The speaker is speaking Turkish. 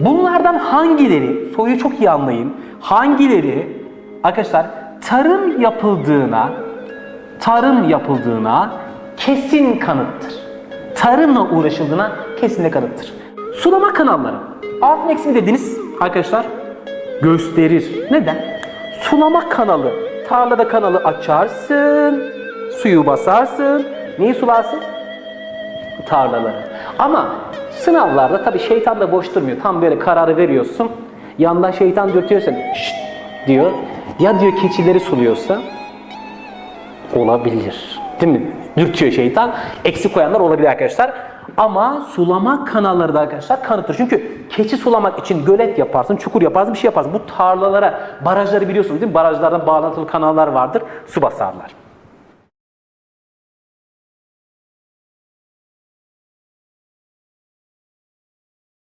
Bunlardan hangileri, soruyu çok iyi anlayın, hangileri arkadaşlar tarım yapıldığına, tarım yapıldığına kesin kanıttır. Tarımla uğraşıldığına kesin kanıttır. Sulama kanalları. Altın eksi dediniz arkadaşlar gösterir. Neden? Sulama kanalı. Tarlada kanalı açarsın, suyu basarsın. Neyi sularsın? Tarlaları. Ama sınavlarda tabii şeytan da boş durmuyor. Tam böyle kararı veriyorsun. Yandan şeytan dürtüyor seni. Şşt diyor. Ya diyor keçileri suluyorsa olabilir. Değil mi? Dürtüyor şeytan. Eksi koyanlar olabilir arkadaşlar. Ama sulama kanalları da arkadaşlar kanıttır. Çünkü keçi sulamak için gölet yaparsın, çukur yaparsın, bir şey yaparsın. Bu tarlalara, barajları biliyorsunuz değil mi? Barajlardan bağlantılı kanallar vardır. Su basarlar.